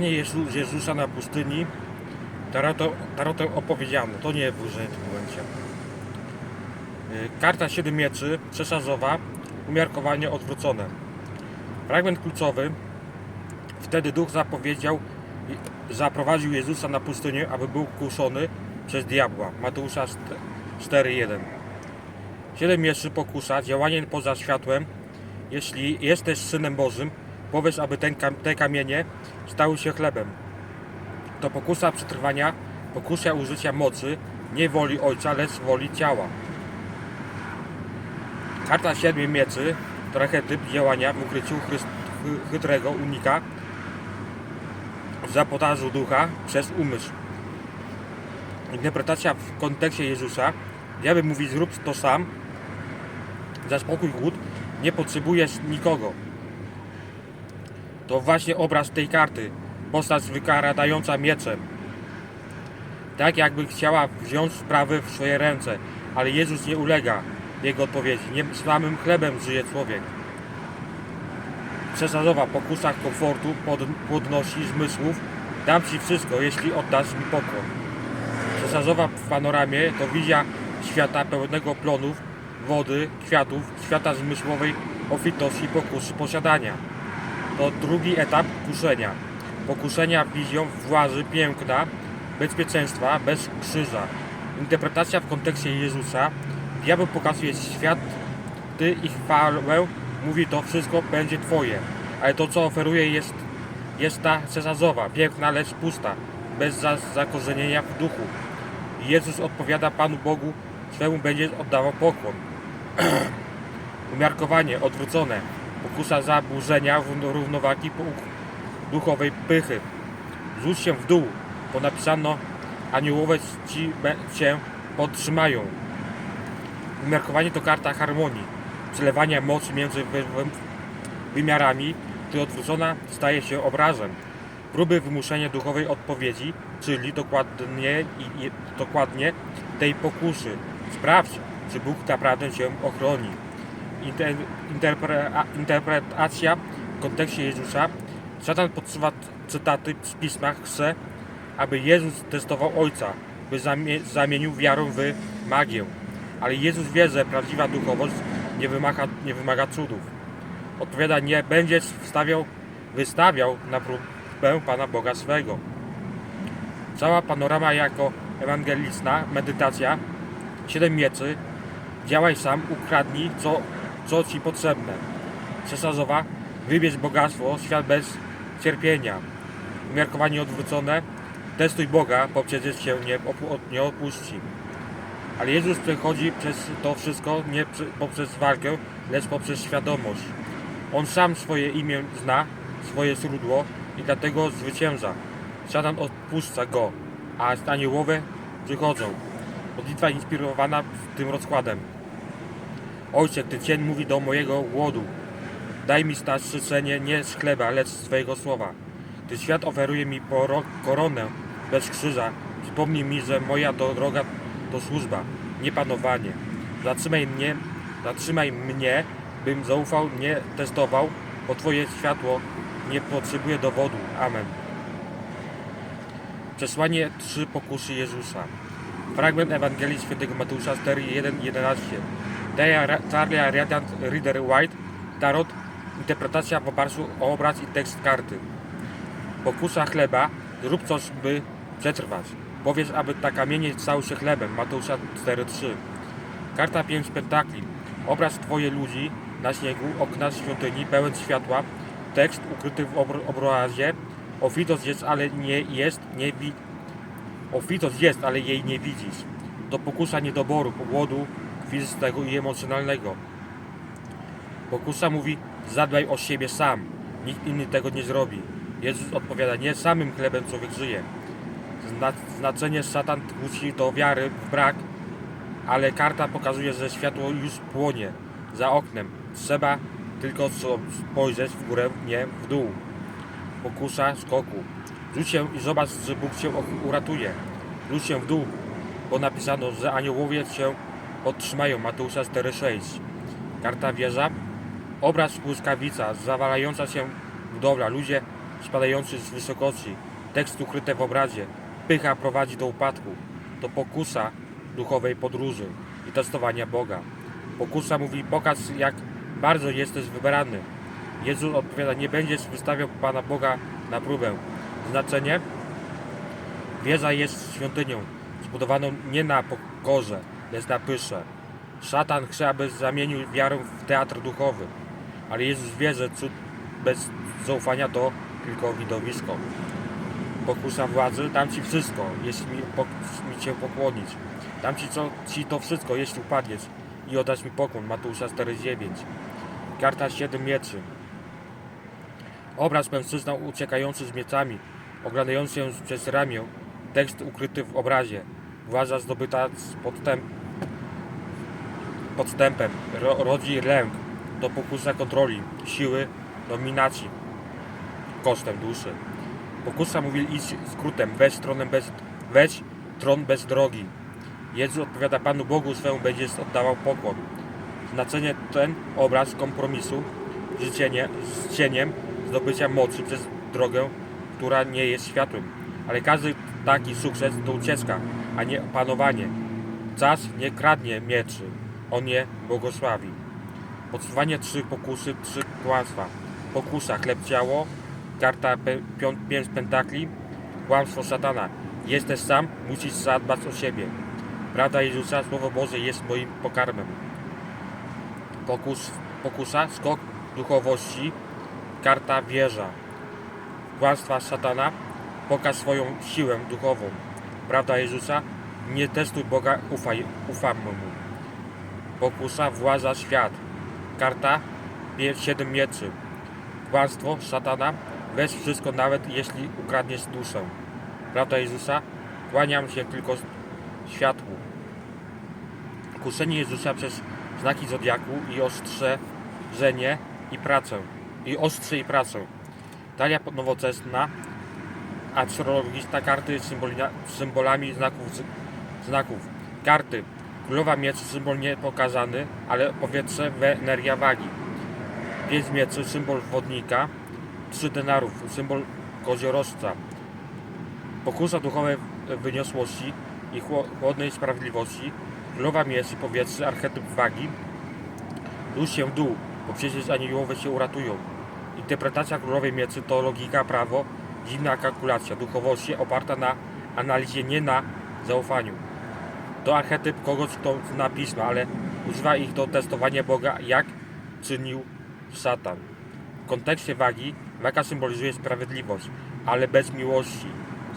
Jezu- Jezusa na pustyni, tarotę opowiedziano, to nie wyżej w tym momencie. Y, Karta Siedem Mieczy, przeszazowa, umiarkowanie odwrócone. Fragment kluczowy. Wtedy duch zapowiedział, zaprowadził Jezusa na pustynię, aby był kuszony przez diabła. Mateusza 4.1. Siedem mieczy pokusa, działanie poza światłem. Jeśli jesteś synem Bożym, powiedz, aby ten, te kamienie stały się chlebem. To pokusa przetrwania, pokusa użycia mocy, nie woli ojca, lecz woli ciała. Karta siedmiu mieczy, archetyp działania w ukryciu chryst- chy- chytrego unika zapotażu ducha przez umysł. Interpretacja w kontekście Jezusa. Diabeł mówi zrób to sam, zaspokój głód, nie potrzebujesz nikogo. To właśnie obraz tej karty. Postać wykaradająca mieczem. Tak jakby chciała wziąć sprawy w swoje ręce, ale Jezus nie ulega jego odpowiedzi. Nie samym chlebem żyje człowiek. Przesadzowa pokusa komfortu pod, podnosi zmysłów. Dam Ci wszystko, jeśli oddasz mi pokłon. Przesadzowa w panoramie to wizja świata pełnego plonów, wody, kwiatów, świata zmysłowej obfitości, pokusy posiadania. To drugi etap kuszenia. Pokuszenia wizją władzy, piękna, bezpieczeństwa, bez krzyża. Interpretacja w kontekście Jezusa. Diabeł pokazuje świat, Ty i chwałę, mówi to wszystko będzie Twoje. Ale to co oferuje jest, jest ta cesazowa, piękna, lecz pusta, bez za, zakorzenienia w duchu. Jezus odpowiada Panu Bogu, swemu będzie oddawał pokłon. Umiarkowanie odwrócone, pokusa zaburzenia równowagi duchowej pychy. Rzuć się w dół, bo napisano, aniołowie ci cię podtrzymają. Umiarkowanie to karta harmonii, przelewania mocy między wy- wy- wymiarami, gdy odwrócona staje się obrazem. Próby wymuszenia duchowej odpowiedzi, czyli dokładnie, i, i, dokładnie tej pokusy. Sprawdź, czy Bóg naprawdę cię ochroni. Interpretacja w kontekście Jezusa. Szatan podsuwa cytaty z pisma, chce, aby Jezus testował Ojca, by zamie, zamienił wiarę w magię. Ale Jezus wie, że prawdziwa duchowość nie wymaga, nie wymaga cudów. Odpowiada, nie będziesz wstawiał, wystawiał na próbę Pana Boga swego. Cała panorama jako ewangelistna, medytacja, siedem mieczy, działaj sam, ukradnij, co, co Ci potrzebne. Przesadzowa, wybierz bogactwo, świat bez cierpienia. Umiarkowanie odwrócone, testuj Boga, bo przecież Cię nie, nie opuści. Ale Jezus przechodzi przez to wszystko nie poprzez walkę, lecz poprzez świadomość. On sam swoje imię zna, swoje źródło i dlatego zwycięża. Szatan odpuszcza go, a aniołowie przychodzą. Modlitwa inspirowana tym rozkładem. Ojcze, gdy cień mówi do mojego głodu, daj mi stać życzenie nie z chleba, lecz z Twojego słowa. Gdy świat oferuje mi koronę bez krzyża, przypomnij mi, że moja droga to służba, nie panowanie. Zatrzymaj mnie, zatrzymaj mnie, bym zaufał, nie testował, bo Twoje światło nie potrzebuje dowodu. Amen. Przesłanie trzy pokusy Jezusa. Fragment Ewangelii Świętego Mateusza 4, 1, 11. Deja Ra- Charlie Radiant Reader White, Tarot, interpretacja w oparciu o obraz i tekst karty. Pokusa chleba, zrób coś, by przetrwać. Powiedz, aby ta kamienie stały się chlebem. Mateusza 4,3. Karta 5 pentakli. Obraz Twoje ludzi na śniegu, okna świątyni, pełen światła. Tekst ukryty w obr- obrazie. Ofitos jest, ale nie jest, nie wi- Ofitos jest, ale jej nie widzisz. To pokusa niedoboru, głodu fizycznego i emocjonalnego. Pokusa mówi, zadbaj o siebie sam. Nikt inny tego nie zrobi. Jezus odpowiada, nie samym chlebem człowiek żyje. Zna znaczenie szatan tłuci do wiary w brak, ale karta pokazuje, że światło już płonie za oknem. Trzeba tylko spojrzeć w górę, nie w dół. Pokusa skoku. Rzuć się i zobacz, że Bóg cię uratuje. Rzuć się w dół, bo napisano, że aniołowie cię podtrzymają. Mateusza 4,6. Karta wieża. Obraz błyskawica, zawalająca się budowla. Ludzie spadający z wysokości, tekst ukryte w obrazie, pycha prowadzi do upadku, to pokusa duchowej podróży i testowania Boga. Pokusa mówi, pokaż jak bardzo jesteś wybrany. Jezus odpowiada, nie będziesz wystawiał Pana Boga na próbę. Znaczenie? Wieża jest świątynią, zbudowaną nie na pokorze, lecz na pysze. Szatan chce, aby zamienił wiarę w teatr duchowy, ale Jezus wie, że cud bez zaufania to tylko widowisko. Pokusa władzy, dam Ci wszystko, jeśli mi, pok- mi Cię pokłonić. Dam ci, co, ci to wszystko, jeśli upadniesz i oddasz mi pokłon. Mateusza 4,9 Karta 7 mieczy. Obraz mężczyzna uciekający z mieczami, oglądający się przez ramię. Tekst ukryty w obrazie. Władza zdobyta z podstęp, podstępem. Ro, rodzi lęk. Do pokusa kontroli, siły, dominacji. Kosztem duszy. Pokusa mówi idź skrótem, weź bez, weź tron bez drogi. Jezus odpowiada Panu Bogu swemu będziesz oddawał pokłon. Znaczenie ten obraz kompromisu z, cienie, z cieniem zdobycia mocy przez drogę, która nie jest światłem. Ale każdy taki sukces to ucieczka, a nie panowanie. Czas nie kradnie mieczy, on je błogosławi. Podsuwanie trzy pokusy, trzy kłamstwa. Pokusa, chleb ciało, karta pięć pentakli, kłamstwo szatana. Jesteś sam, musisz zadbać o siebie. Prawda Jezusa, Słowo Boże jest moim pokarmem. Pokus, pokusa, skok duchowości, karta wieża. Kłamstwa szatana, pokaż swoją siłę duchową. Prawda Jezusa, nie testuj Boga, ufaj, ufam Mu. Pokusa, władza, świat. Karta, pie- siedem mieczy. Kłamstwo szatana, weź wszystko nawet jeśli ukradniesz duszę. Prawda Jezusa, kłaniam się tylko światłu. Kuszenie Jezusa przez znaki Zodiaku i ostrzeżenie i pracę. I ostrze i pracę. Talia nowoczesna, astrologiczna karty symbolina, symbolami znaków, znaków. Karty. Królowa miecz symbol nie pokazany, ale powietrze, we- energia wagi. Pięć mieczy, symbol wodnika. Trzy denarów, symbol koziorożca. Pokusa duchowej wyniosłości i chło- chłodnej sprawiedliwości, królowa miecz i powietrze, archetyp wagi, dusz się w dół, bo przecież aniołowie się uratują. Interpretacja królowej mieczy to logika, prawo, zimna kalkulacja, duchowości oparta na analizie, nie na zaufaniu. To archetyp kogoś, kto zna pisma, ale używa ich do testowania Boga, jak czynił szatan. W kontekście wagi, waga symbolizuje sprawiedliwość, ale bez miłości.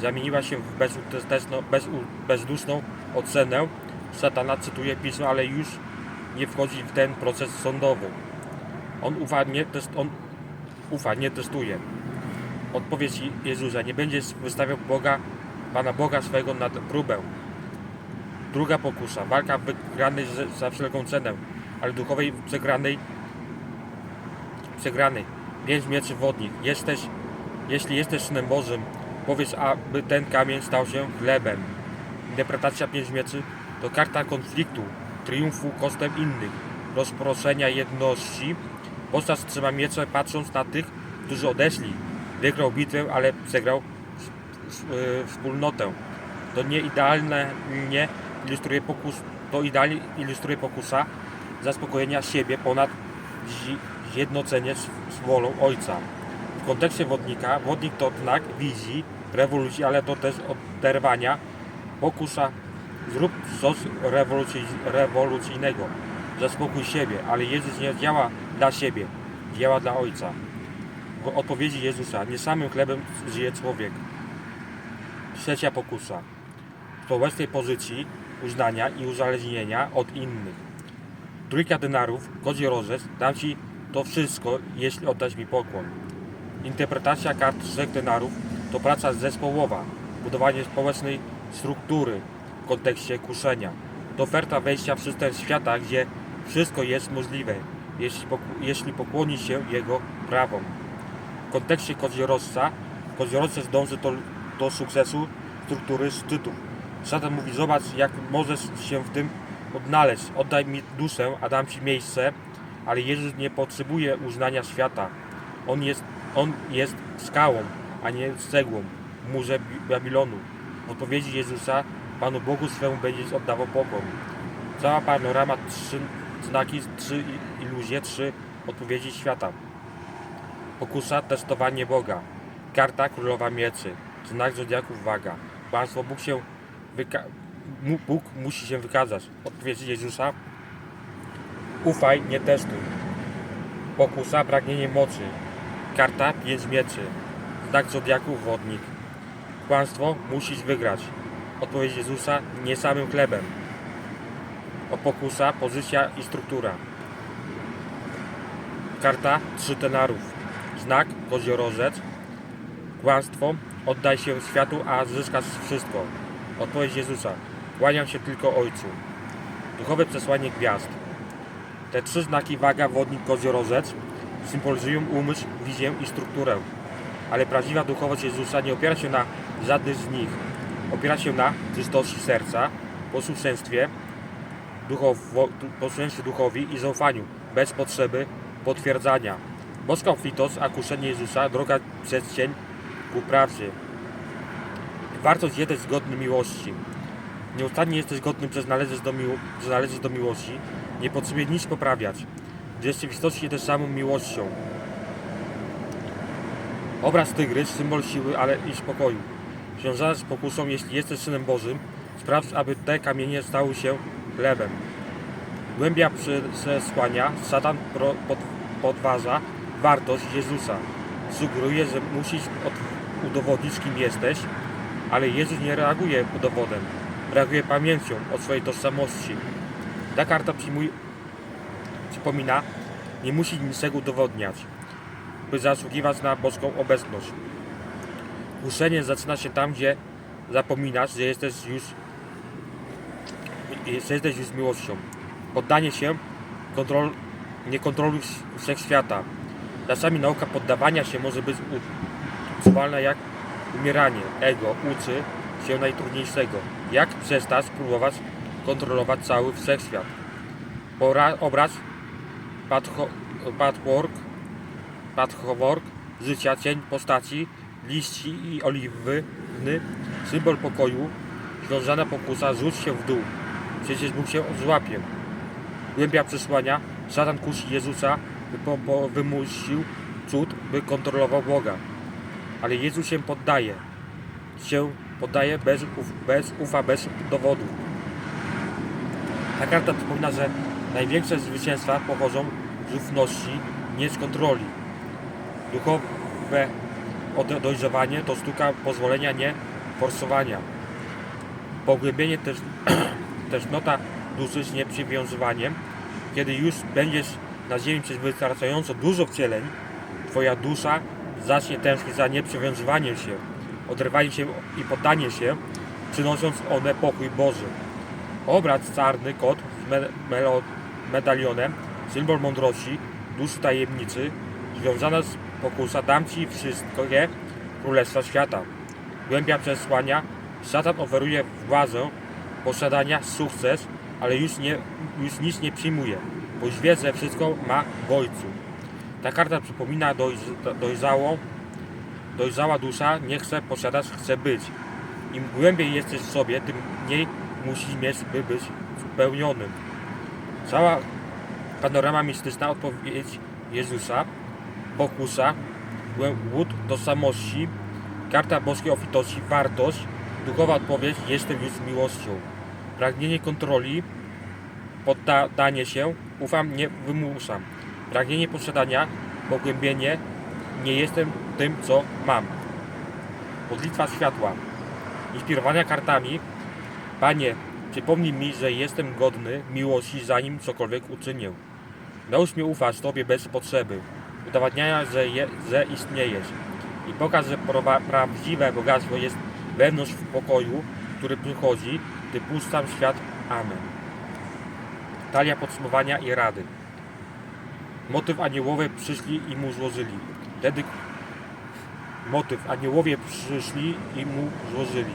Zamieniła się w bezu- bezduszną ocenę. Szatana cytuje pismo, ale już nie wchodzi w ten proces sądowy. On ufa, nie, test, on ufa, nie testuje. Odpowiedź Jezusa, nie będziesz wystawiał Boga, Pana Boga swego na próbę. Druga pokusa, walka wygranej za- wszelką cenę, ale duchowej przegranej przegranej. Pięć mieczy wodnik. Jesteś, jeśli jesteś synem Bożym, powiedz, aby ten kamień stał się chlebem. Interpretacja pięć mieczy to karta konfliktu, triumfu kosztem innych, rozproszenia jedności. Postać trzyma miecze patrząc na tych, którzy odeszli. Wygrał bitwę, ale przegrał wspólnotę. To nie idealne nie ilustruje pokus, to idealnie ilustruje pokusa zaspokojenia siebie ponad z, z wolą Ojca. W kontekście wodnika, wodnik to znak wizji, rewolucji, ale to też oderwania, pokusa, zrób coś rewolucji, rewolucyjnego, zaspokój siebie, ale Jezus nie działa dla siebie, działa dla Ojca. W odpowiedzi Jezusa, nie samym chlebem żyje człowiek. Trzecia pokusa. W społecznej pozycji uznania i uzależnienia od innych. Trójka denarów, kozi rozrez, dam Ci to wszystko, jeśli oddasz mi pokłon. Interpretacja kart trzech denarów to praca zespołowa, budowanie społecznej struktury w kontekście kuszenia. To oferta wejścia w system świata, gdzie wszystko jest możliwe, jeśli, jeśli pokłoni się jego prawom. W kontekście koziorożca, koziorożec dąży do, do sukcesu struktury szczytów. Szatan mówi, zobacz jak możesz się w tym odnaleźć, oddaj mi duszę, a dam Ci miejsce, ale Jezus nie potrzebuje uznania świata. On jest On jest skałą, a nie cegłą w murze Bi- Babilonu. W odpowiedzi Jezusa Panu Bogu swemu będziesz oddawał pokój. Cała panorama, trzy znaki, trzy iluzje, trzy odpowiedzi świata. Pokusa, testowanie Boga. Karta Królowa Mieczy. Znak Zodiaków Waga. Państwo Bóg się wyka- Bóg musi się wykazać. Odpowiedzi Jezusa. Ufaj, nie testuj. Pokusa, pragnienie mocy. Karta, pięć mieczy. Znak Zodiaków Wodnik. Kłamstwo, musisz wygrać. Odpowiedź Jezusa, nie samym chlebem. O pokusa, pozycja i struktura. Karta, trzy tenarów. Znak, koziorożec. Kłamstwo, oddaj się światu, a zyskasz wszystko. Odpowiedź Jezusa, kłaniam się tylko Ojcu. Duchowe przesłanie gwiazd. Te trzy znaki waga, wodnik, koziorożec symbolizują umysł, wizję i strukturę. Ale prawdziwa duchowość Jezusa nie opiera się na żadnym z nich. Opiera się na czystości serca, posłuszeństwie, duchowo, du- posłuszeństwie duchowi i zaufaniu, bez potrzeby potwierdzania. Boska obfitość, a kuszenie Jezusa, droga przez cień ku prawdzie. Wartość jest godny miłości. Nieustannie jesteś godny, przez należysz do, miło- że należysz do miłości. Nie potrzebuje nic poprawiać. W rzeczywistości jesteś samą miłością. Obraz tygrys, symbol siły, ale i spokoju. Związana z pokusą, jeśli jesteś Synem Bożym, sprawdź, aby te kamienie stały się chlebem. Głębia przesłania, szatan pro, pod, podważa wartość Jezusa. Sugeruje, że musisz od, udowodnić, kim jesteś, ale Jezus nie reaguje dowodem. Reaguje pamięcią o swojej tożsamości. Ta karta przyjmuj, przypomina, nie musi niczego udowodniać, by zasługiwać na boską obecność. Kuszenie zaczyna się tam, gdzie zapominasz, że jesteś już, że jesteś już miłością. Poddanie się, kontrol, nie kontroluj wszechświata. Czasami nauka poddawania się może być uczuwalna jak umieranie. Ego uczy się najtrudniejszego. Jak przestać próbować kontrolować cały wszechświat. Pora, obraz patchwork, patchwork życia, cień postaci, liści i oliwy, symbol pokoju, związana pokusa, rzuć się w dół. Przecież Bóg się złapie. Głębia przesłania, szatan kusi Jezusa, wymusił cud, by kontrolował Boga. Ale Jezus się poddaje. Się poddaje bez, bez ufa, bez dowodu. Ta karta przypomina, że największe zwycięstwa pochodzą z ufności, nie z kontroli. Duchowe dojrzewanie to sztuka pozwolenia, nie forsowania. Pogłębienie też, też nota duszy z nieprzywiązywaniem. Kiedy już będziesz na ziemi przez wystarczająco dużo wcieleń, Twoja dusza zacznie tęsknić za nieprzywiązywaniem się, oderwaniem się i poddanie się, przynosząc one pokój Boży. Obraz czarny kot z me, medalionem, symbol mądrości, duszy tajemnicy, związana z pokusa, dam Ci wszystkie królestwa świata. Głębia przesłania, szatan oferuje władzę, posiadania, sukces, ale już, nie, już nic nie przyjmuje, bo wie, że wszystko ma w Ojcu. Ta karta przypomina dojrz, dojrzałą, dojrzała dusza nie chce posiadać, chce być. Im głębiej jesteś w sobie, tym mniej musisz mieć, by być spełnionym. Cała panorama mistyczna odpowiedź Jezusa, pokusa, głód tożsamości, karta boskiej ofitości, wartość, duchowa odpowiedź, jestem już miłością. Pragnienie kontroli, poddanie się, ufam, nie wymuszam. Pragnienie posiadania, pogłębienie, nie jestem tym, co mam. Modlitwa światła, inspirowania kartami, Panie, przypomnij mi, że jestem godny miłości, zanim cokolwiek uczynię. Naucz mnie ufać Tobie bez potrzeby, udowadniania, że, je, że istniejesz i pokaż, że prowa- prawdziwe bogactwo jest wewnątrz w pokoju, który przychodzi, Ty puszczam świat. Amen. Talia podsumowania i rady. Motyw aniołowie przyszli i mu złożyli. Wtedy motyw aniołowie przyszli i mu złożyli.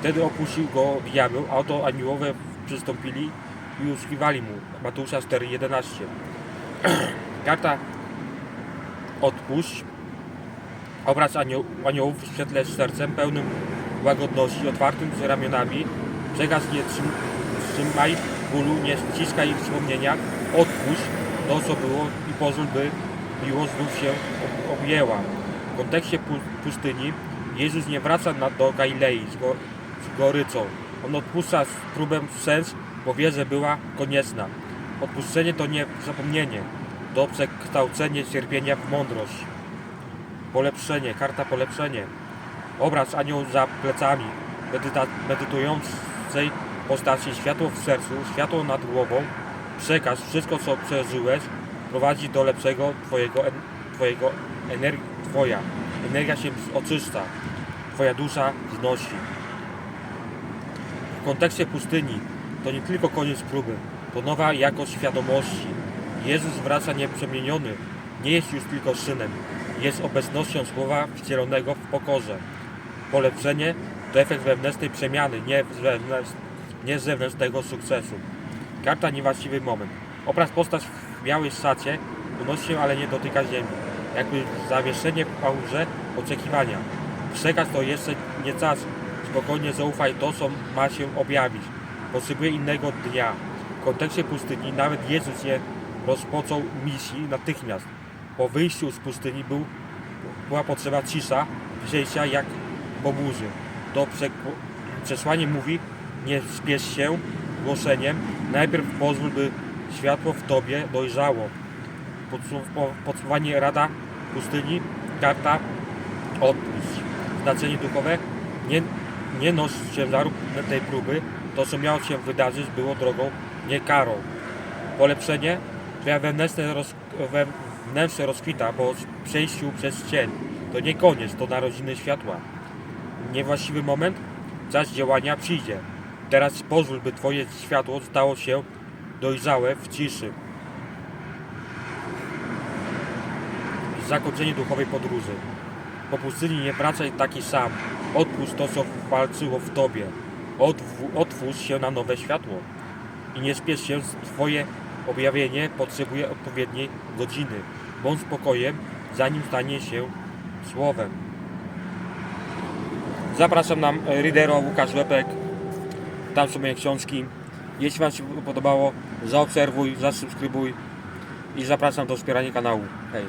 Wtedy opuścił go diabeł, a oto aniołowie przystąpili i usługiwali mu. Mateusza 4,11 Karta odpuść, Obraz anioł, aniołów w świetle z sercem pełnym łagodności, otwartym z ramionami. Przekaz nie trzym, trzymaj bólu, nie ściskaj wspomnienia. Odpuść to, co było i pozwól, by miłość znów się ob- objęła. W kontekście pu- pustyni Jezus nie wraca do Galilei z, go, z gorycą. On odpuszcza z próbę sens, bo wie, że była konieczna. Odpuszczenie to nie zapomnienie, to przekształcenie cierpienia w mądrość. Polepszenie, karta polepszenie. Obraz anioł za plecami, medyta, medytującej postaci, światło w sercu, światło nad głową, przekaz, wszystko co przeżyłeś prowadzi do lepszego Twojego, twojego energii, Twoja energia się oczyszcza, Twoja dusza znosi. W kontekście pustyni to nie tylko koniec próby, to nowa jakość świadomości. Jezus wraca nieprzemieniony, nie jest już tylko synem, jest obecnością Słowa wcielonego w pokorze. Polepszenie to efekt wewnętrznej przemiany, nie, z wewnętrz, nie zewnętrznego sukcesu. Karta niewłaściwy moment. Obraz postać w białej szacie unosi się, ale nie dotyka ziemi. Jakby zawieszenie w pauzie oczekiwania. Przekaz to jeszcze nie czas. Spokojnie zaufaj to, co ma się objawić. Potrzebuje innego dnia. W kontekście pustyni nawet Jezus nie rozpoczął misji natychmiast. Po wyjściu z pustyni był, była potrzeba cisza, wzięcia jak po burzy. To prze- przesłanie mówi, nie spiesz się głoszeniem, najpierw pozwól, by światło w Tobie dojrzało. Podsum- po- Podsumowanie Rada Pustyni, karta odpuść. Znaczenie duchowe, nie, nie noś ciężaru tej próby, to co miało się wydarzyć było drogą, nie karą. Polepszenie, Twoja wewnętrzne, roz, wewnętrzne rozkwita po przejściu przez cień. To nie koniec, to narodziny światła. Niewłaściwy moment, czas działania przyjdzie. Teraz pozwól, by Twoje światło stało się dojrzałe w ciszy. Zakończenie duchowej podróży. Po pustyni nie wracaj taki sam. Odpuść to, co walczyło w Tobie. Otw- Otwórz się na nowe światło. I nie spiesz się, Twoje objawienie potrzebuje odpowiedniej godziny. Bądź spokojem, zanim stanie się słowem. Zapraszam na Readero Łukasz Lepek. Tam są moje książki. Jeśli Wam się podobało, zaobserwuj, zasubskrybuj i zapraszam do wspierania kanału. Hej.